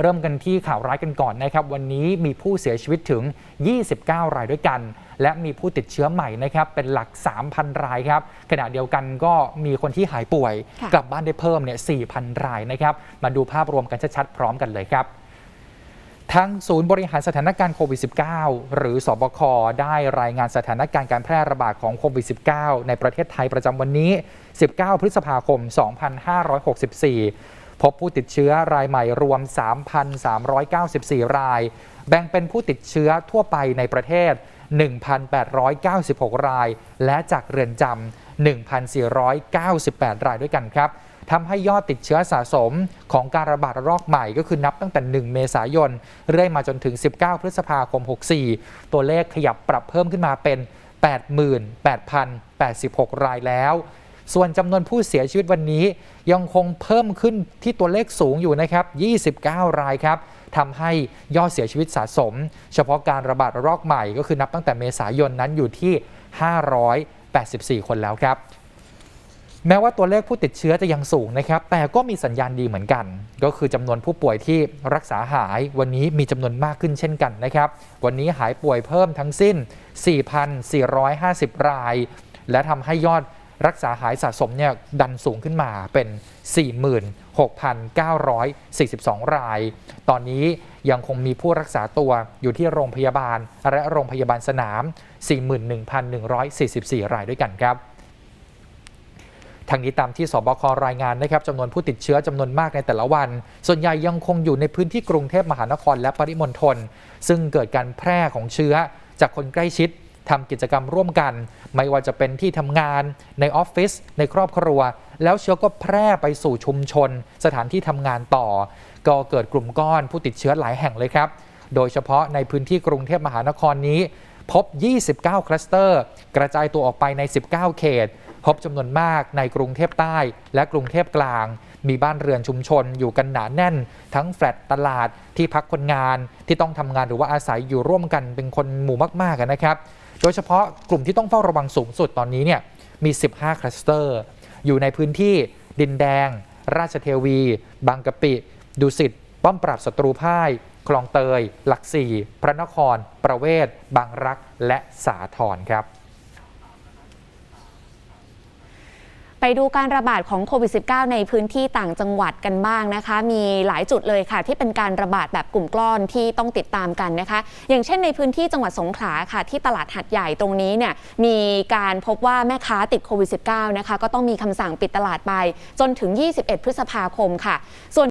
เริ่มกันที่ข่าวร้ายกันก่อนนะครับ วันนี้มีผู้เสียชีวิตถึง 29 รายด้วยกัน และมีผู้ติดเชื้อใหม่นะครับ เป็นหลัก 3,000 รายครับ ขณะเดียวกันก็มีคนที่หายป่วยค่ะกลับบ้านได้เพิ่มเนี่ย4,000 รายนะครับ มาดูภาพรวมกันชัดๆพร้อมกันเลยครับทางศูนย์บริหารสถานการณ์โควิด -19 หรือสบค ได้รายงานสถานการณ์การแพร่ระบาดของโควิด -19 ในประเทศไทยประจำวันนี้ 19 พฤษภาคม 2564 พบผู้ติดเชื้อรายใหม่รวม 3,394 ราย แบ่งเป็นผู้ติดเชื้อทั่วไปในประเทศ 1,896 ราย และจากเรือนจำ 1,498 รายด้วยกันครับทำให้ยอดติดเชื้อสะสมของการระบาดระลอกใหม่ก็คือนับตั้งแต่ 1 เมษายน เรื่อยมาจนถึง 19 พฤษภาคม 64 ตัวเลขขยับปรับเพิ่มขึ้นมาเป็น 88,086 รายแล้ว ส่วนจำนวนผู้เสียชีวิตวันนี้ยังคงเพิ่มขึ้นที่ตัวเลขสูงอยู่นะครับ 29 รายครับทำให้ยอดเสียชีวิตสะสม เฉพาะการระบาดระลอกใหม่ก็คือนับตั้งแต่เมษายนนั้นอยู่ที่ 584 คนแล้วครับ แม้ว่าตัวเลขผู้ติดเชื้อจะยังสูงนะครับ แต่ก็มีสัญญาณดีเหมือนกัน ก็คือจำนวนผู้ป่วยที่รักษาหายวันนี้มีจำนวนมากขึ้นเช่นกันนะครับ วันนี้หายป่วยเพิ่มทั้งสิ้น 4,450 ราย และทำให้ยอด รักษาหายสะสมเนี่ยดันสูงขึ้นมาเป็น 46,942 ราย ตอนนี้ยังคงมีผู้รักษาตัวอยู่ที่โรงพยาบาล และโรงพยาบาลสนาม 41,144 รายด้วยกันครับทางนี้ตามที่สบครายงานนะครับจำนวนผู้ติดเชื้อจำนวนมากในแต่ละวัน ส่วนใหญ่ยังคงอยู่ในพื้นที่กรุงเทพมหานครและปริมณฑลซึ่งเกิดการแพร่ของเชื้อจากคนใกล้ชิด ทำกิจกรรมร่วมกัน ไม่ว่าจะเป็นที่ทำงานในออฟฟิศในครอบครัว แล้วเชื้อก็แพร่ไปสู่ชุมชน สถานที่ทำงานต่อ ก็เกิดกลุ่มก้อนผู้ติดเชื้อหลายแห่งเลยครับ โดยเฉพาะในพื้นที่กรุงเทพมหานครนี้ พบ 29 คลัสเตอร์ กระจายตัวออกไปใน 19 เขต พบจำนวนมากในกรุงเทพใต้ และกรุงเทพกลาง มีบ้านเรือนชุมชนอยู่กันหนาแน่น ทั้งแฟลตตลาดที่พักคนงานที่ต้องทำงานหรือว่าอาศัยอยู่ร่วมกันเป็นคนหมู่มากๆนะครับ โดยเฉพาะกลุ่มที่ต้องเฝ้าระวังสูงสุดตอนนี้เนี่ยมี 15 คลัสเตอร์ อยู่ในพื้นที่ดินแดง ราชเทวี บางกะปิ ดุสิต ป้อมปราบศัตรูพ่าย คลองเตย หลักสี่ พระนคร ประเวศ บางรัก และสาทรครับ ไปดูการระบาดของโควิด -19 ในพื้นที่ต่างจังหวัดกันบ้างนะคะ มีหลายจุดเลยค่ะที่เป็นการระบาดแบบกลุ่มกล้อนที่ต้องติดตามกันนะคะ อย่างเช่นในพื้นที่จังหวัดสงขลาค่ะ ที่ตลาดหัดใหญ่ตรงนี้เนี่ยมีการพบว่าแม่ค้าติดโควิด -19 นะคะก็ต้องมีคำสั่งปิดตลาดไปจนถึง 21 พฤษภาคมค่ะส่วน